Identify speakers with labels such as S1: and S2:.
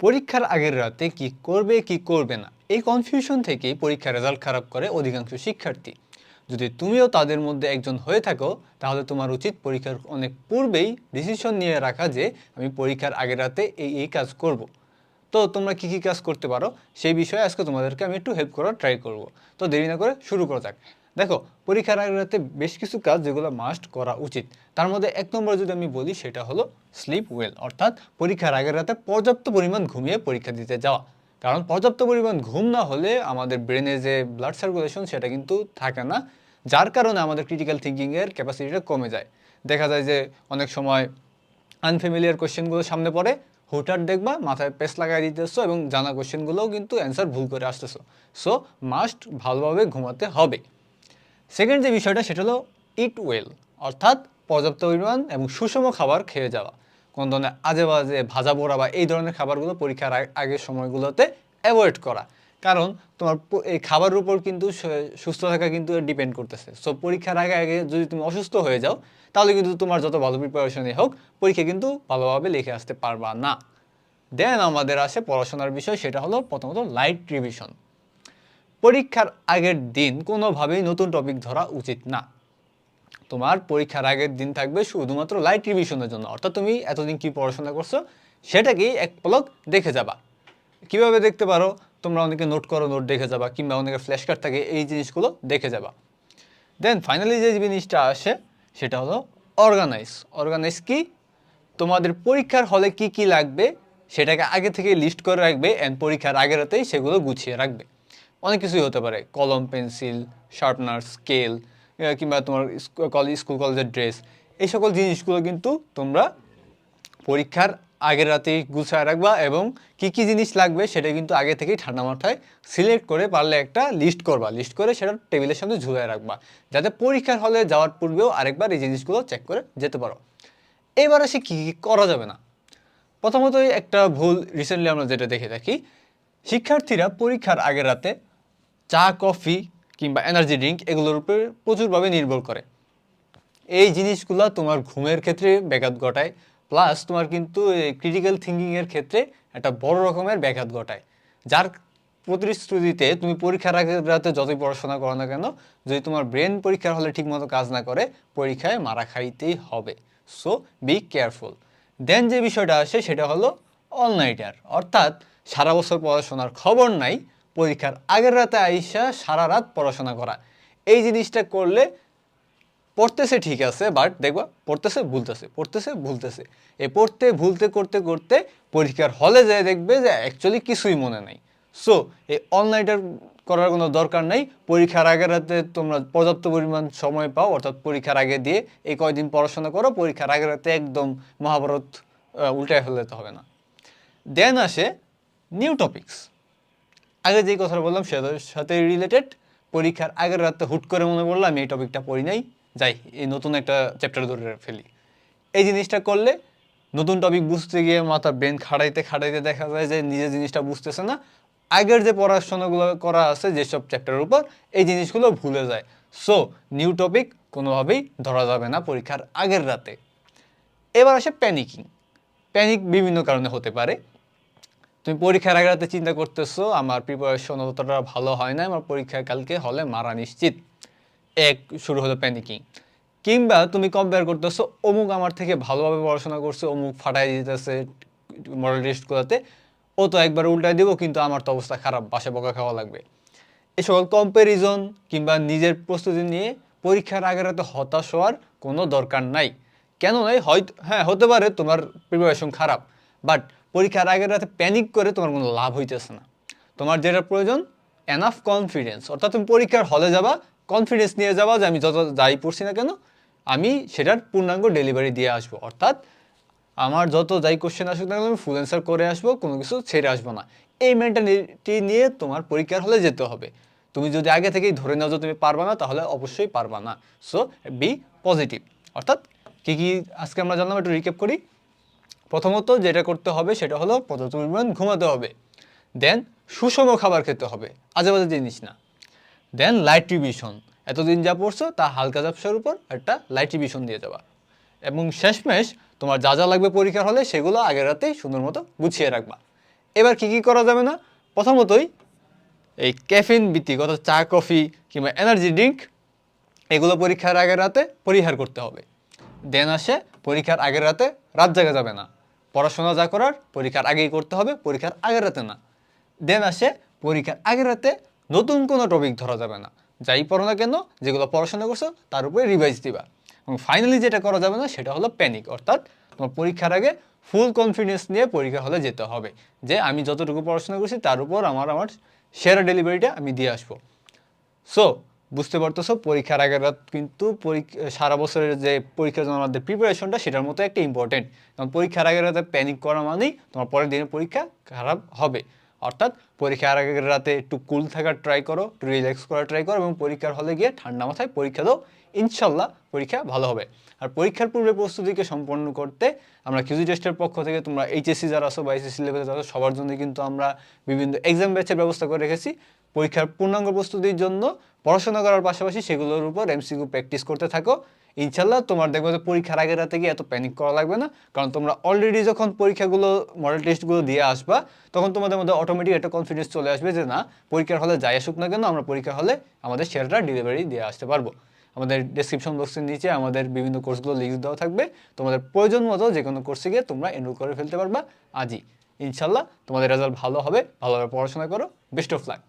S1: পরীক্ষার আগের রাতে কি করবে কি করবে না? এই কনফিউশন থেকেই পরীক্ষার রেজাল্ট খারাপ করে অধিকাংশ শিক্ষার্থী। যদি তুমিও তাদের মধ্যে একজন হয়ে থাকো, তাহলে তোমার উচিত পরীক্ষার অনেক পূর্বেই ডিসিশন নিয়ে রাখা যে, আমি পরীক্ষার আগের রাতে এই এই কাজ করব। তো তোমরা কী কী কাজ করতে পারো? সেই বিষয়ে আজকে তোমাদেরকে আমি একটু হেল্প করার ট্রাই করব। তো দেরি না করে শুরু করা যাক। দেখো, পরীক্ষার আগের রাতে বেশ কিছু কাজ যেগুলো মাস্ট করা উচিত। তার মধ্যে এক নম্বর যদি আমি বলি, সেটা হলো স্লিপ ওয়েল অর্থাৎ পরীক্ষার আগের রাতে পর্যাপ্ত পরিমাণ ঘুমিয়ে পরীক্ষা দিতে যাওয়া। কারণ পর্যাপ্ত পরিমাণ ঘুম না হলে আমাদের ব্রেনে যে ব্লাড সার্কুলেশন সেটা কিন্তু থাকে না, যার কারণে আমাদের ক্রিটিক্যাল থিঙ্কিংয়ের ক্যাপাসিটিটা কমে যায়। দেখা যায় যে অনেক সময় আনফেমিলিয়ার কোশ্চেনগুলো সামনে পড়ে হুটার দেখবা মাথায় পেস লাগাই দিতেছো এবং জানা কোশ্চেনগুলোও কিন্তু অ্যান্সার ভুল করে আসতেছো। সো মাস্ট ভালোভাবে ঘুমাতে হবে। সেকেন্ড যে বিষয়টা, সেটা হলো ইট ওয়েল অর্থাৎ পর্যাপ্ত পরিমাণ এবং সুষম খাবার খেয়ে যাওয়া। কোন ধরনের আজে বাজে ভাজা পোড়া বা এই ধরনের খাবারগুলো পরীক্ষার আগ- আগের সময়গুলোতে অ্যাভয়েড করা। কারণ তোমার এই খাবারের উপর কিন্তু সুস্থ থাকা কিন্তু ডিপেন্ড করতেছে। সো পরীক্ষার আগে আগে যদি তুমি অসুস্থ হয়ে যাও, তাহলে কিন্তু তোমার যত ভালো প্রিপারেশনই হোক, পরীক্ষা কিন্তু ভালোভাবে লিখে আসতে পারবা না। দেন আমাদের আসে পড়াশোনার বিষয়, সেটা হলো প্রথমত লাইট রিভিশন পরীক্ষার আগের দিন কোনোভাবেই নতুন টপিক ধরা উচিত না। তোমার পরীক্ষার আগের দিন থাকবে শুধুমাত্র লাইট রিভিশনের জন্য। অর্থাৎ তুমি এতদিন কি পড়াশোনা করছ, সেটাকেই এক পলক দেখে যাবা। কীভাবে দেখতে পারো? তোমরা অনেকে নোট করো নোট দেখে যাবা, কিংবা অনেকে ফ্ল্যাশ কার্ড থাকে, এই জিনিসগুলো দেখে যাবা। দেন ফাইনালি যে জিনিসটা আসে, সেটা হলো অর্গানাইজ অর্গানাইজ কি? তোমাদের পরীক্ষার হলে কি কি লাগবে, সেটাকে আগে থেকে লিস্ট করে রাখবে অ্যান্ড পরীক্ষার আগে রাতেই সেগুলো গুছিয়ে রাখবে। অনেক কিছুই হতে পারে। কলম, পেন্সিল, শার্পনার, স্কেল কিংবা তোমার স্কুল কলেজের ড্রেস। এই সকল জিনিসগুলো কিন্তু তোমরা পরীক্ষার আগের রাতেই গুছায় রাখবা এবং কি কি জিনিস লাগবে সেটা কিন্তু আগে থেকেই ঠান্ডা মাথায় সিলেক্ট করে পারলে একটা লিস্ট করবা। লিস্ট করে সেটা টেবিলের সামনে ঝুলিয়ে রাখবা। যাতে পরীক্ষার হলে যাওয়ার পূর্বেও আরেকবার এই জিনিসগুলো চেক করে যেতে পারো। এবার আসে কী কী করা যাবে না। প্রথমতই একটা ভুল রিসেন্টলি আমরা যেটা দেখে থাকি। শিক্ষার্থীরা পরীক্ষার আগের রাতে চা, কফি কিংবা এনার্জি ড্রিঙ্ক এগুলোর উপর প্রচুরভাবে নির্ভর করে। এই জিনিসগুলো তোমার ঘুমের ক্ষেত্রে ব্যাঘাত ঘটায় প্লাস তোমার কিন্তু ক্রিটিক্যাল থিঙ্কিংয়ের ক্ষেত্রে একটা বড় রকমের ব্যাঘাত ঘটায়। যার প্রতিশ্রুতিতে তুমি পরীক্ষার আগে রাতে যতই পড়াশোনা করো না কেন, যদি তোমার ব্রেন পরীক্ষার হলে ঠিকমতো কাজ না করে, পরীক্ষায় মারা খাইতেই হবে। সো বি কেয়ারফুল দেন যে বিষয়টা আসে সেটা হলো অল অর্থাৎ সারা বছর পড়াশোনার খবর নাই পরীক্ষার আগের রাতে আইসা সারা রাত পড়াশোনা করা। এই জিনিসটা করলে পড়তেছে ঠিক আছে বাট দেখবা পড়তেছে, ভুলতেছে পড়তেছে, ভুলতেছে। এ পড়তে, ভুলতে, করতে করতে পরীক্ষার হলে যায় দেখবে যে অ্যাকচুয়ালি কিছুই মনে নাই। সো এই অনলাইনটার করার কোনো দরকার নেই। পরীক্ষার আগের রাতে তোমরা পর্যাপ্ত পরিমাণ সময় পাও, অর্থাৎ পরীক্ষার আগে দিয়ে এই কয়দিন পড়াশোনা করো, পরীক্ষার আগের রাতে একদম মহাভারত উল্টায় ফেলে যেতে হবে না। দেন আসে নিউ টপিকস আগে যে কথাটা বললাম সেটার সাথে রিলেটেড পরীক্ষার আগের রাতে হুট করে মনে পড়ল, আমি এই টপিকটা পড়ি নাই। যাই, এই নতুন একটা চ্যাপ্টার ধরে ফেলি। এই জিনিসটা করলে নতুন টপিক বুঝতে গিয়ে মাথা ব্রেন খাড়াইতে খাড়াইতে দেখা যায় যে নিজের জিনিসটা বুঝতেছে না। আগের যে পড়াশোনাগুলো করা আছে, যেসব চ্যাপ্টারের উপর, এই জিনিসগুলো ভুলে যায়। সো নিউ টপিক কোনোভাবেই ধরা যাবে না পরীক্ষার আগের রাতে। এবার আসে প্যানিকিং প্যানিক বিভিন্ন কারণে হতে পারে। তুমি পরীক্ষার আগে রাতে চিন্তা করতেছো, আমার প্রিপারেশন অতটা ভালো হয় না আমার পরীক্ষা কালকে হলে মারা নিশ্চিত। এক, শুরু হলো প্যানিকিং কিংবা তুমি কম্পেয়ার করতেছো, অমুক আমার থেকে ভালোভাবে পড়াশোনা করছে, অমুক ফাটাই দিতেছে মডেল টেস্টগুলোতে ও তো একবার উল্টায় দিব, কিন্তু আমার তো অবস্থা খারাপ, বাসে বকা খাওয়া লাগবে। এই সকল কম্প্যারিজন কিংবা নিজের প্রস্তুতি নিয়ে পরীক্ষার আগে রাতে হতাশ হওয়ার কোনো দরকার নাই। কেন নাই হয়তো হ্যাঁ হতে পারে তোমার প্রিপারেশন খারাপ বাট পরীক্ষার আগের রাতে প্যানিক করে তোমার কোনো লাভ হইতেছে না। তোমার যেটা প্রয়োজন এনাফ কনফিডেন্স অর্থাৎ তুমি পরীক্ষার হলে যাবা কনফিডেন্স নিয়ে যাবা যে আমি যত যাই পড়ছি না কেন, আমি সেটার পূর্ণাঙ্গ ডেলিভারি দিয়ে আসব। অর্থাৎ আমার যত যাই কোশ্চেন আসুক না কেন, আমি ফুল অ্যান্সার করে আসব, কোনো কিছু ছেড়ে আসব না। এই মেন্টালিটি নিয়ে তোমার পরীক্ষার হলে যেতে হবে। তুমি যদি আগে থেকেই ধরে নাও যে তুমি পারবা না, তাহলে অবশ্যই পারবা না। সো বি পজিটিভ অর্থাৎ কী কী আজকে আমরা জানলাম একটু রিকেপ করি। প্রথমত যেটা করতে হবে সেটা হলো পর্যাপ্ত পরিমাণ ঘুমাতে হবে। দেন সুষম খাবার খেতে হবে। আজে বাজে জিনিস না। দেন লাইট রিভিশন এতদিন যা পড়ছো তা হালকা ব্যবসার উপর একটা লাইট রিভিশন দিয়ে দেওয়া এবং শেষমেশ তোমার যা যা লাগবে পরীক্ষার হলে সেগুলো আগের রাতেই সুন্দর মতো গুছিয়ে রাখবা। এবার কি কি করা যাবে না? প্রথমতই এই ক্যাফিন ভিত্তিক অর্থাৎ চা কফি কিংবা এনার্জি ড্রিঙ্ক এগুলো পরীক্ষার আগের রাতে পরিহার করতে হবে। দেন আসে পরীক্ষার আগের রাতে রাত জাগা যাবে না। পড়াশোনা যা করার, পরীক্ষার আগেই করতে হবে, পরীক্ষার আগের রাতে না। দেন আসে পরীক্ষার আগের রাতে নতুন কোনো টপিক ধরা যাবে না। যাই পড়ো না কেন, যেগুলো পড়াশোনা করছ, তার উপরে রিভাইজ দিবা। এবং ফাইনালি যেটা করা যাবে না, সেটা হলো প্যানিক অর্থাৎ তোমার পরীক্ষার আগে ফুল কনফিডেন্স নিয়ে পরীক্ষা হলে যেতে হবে। যে আমি যতটুকু পড়াশোনা করছি, তার উপর আমার আমার সেরা ডেলিভারিটা আমি দিয়ে আসব। সো বুঝতে পারতেছো, পরীক্ষার আগের রাত কিন্তু সারা বছরের যে পরীক্ষার জন্য আমাদের প্রিপারেশনটা সেটার মতো একটা ইম্পর্টেন্ট কারণ পরীক্ষার আগের রাতে প্যানিক করা মানেই তোমার পরের দিনের পরীক্ষা খারাপ হবে। অর্থাৎ পরীক্ষার আগের রাতে একটু কুল থাকার ট্রাই করো, একটু রিল্যাক্স করার ট্রাই করো এবং পরীক্ষার হলে গিয়ে ঠান্ডা মাথায় পরীক্ষা দাও ইনশাল্লাহ পরীক্ষা ভালো হবে। আর পরীক্ষার পূর্বে প্রস্তুতিকে সম্পন্ন করতে আমরা কিউজি টেস্টের পক্ষ থেকে তোমরা এইচএসসি যারা আসো বা এইচএসসি লেভেলে যারা সবার জন্য কিন্তু আমরা বিভিন্ন এক্সাম ব্যাচের ব্যবস্থা করে রেখেছি। পরীক্ষার পূর্ণাঙ্গ প্রস্তুতির জন্য পড়াশোনা করার পাশাপাশি সেগুলোর উপর এমসিকিউ প্র্যাকটিস করতে থাকো। ইনশাল্লাহ তোমার দেখবে যে পরীক্ষার আগের রাতে গিয়ে এত প্যানিক করা লাগবে না, কারণ তোমরা অলরেডি যখন পরীক্ষাগুলো মডেল টেস্টগুলো দিয়ে আসবা, তখন তোমাদের মধ্যে অটোমেটিক একটা কনফিডেন্স চলে আসবে যে না, পরীক্ষার হলে যাই আসুক না কেন, আমরা পরীক্ষার হলে আমাদের শেয়ারটা ডেলিভারি দিয়ে আসতে পারব। আমাদের ডেসক্রিপশন বক্সের নিচে আমাদের বিভিন্ন কোর্সগুলো লিঙ্ক দেওয়া থাকবে। তোমাদের প্রয়োজন মতো যে কোনো কোর্সে গিয়ে তোমরা এনরোল করে ফেলতে পারবা। আজই। ইনশাল্লাহ তোমাদের রেজাল্ট ভালো হবে ভালোভাবে পড়াশোনা করো। Best of luck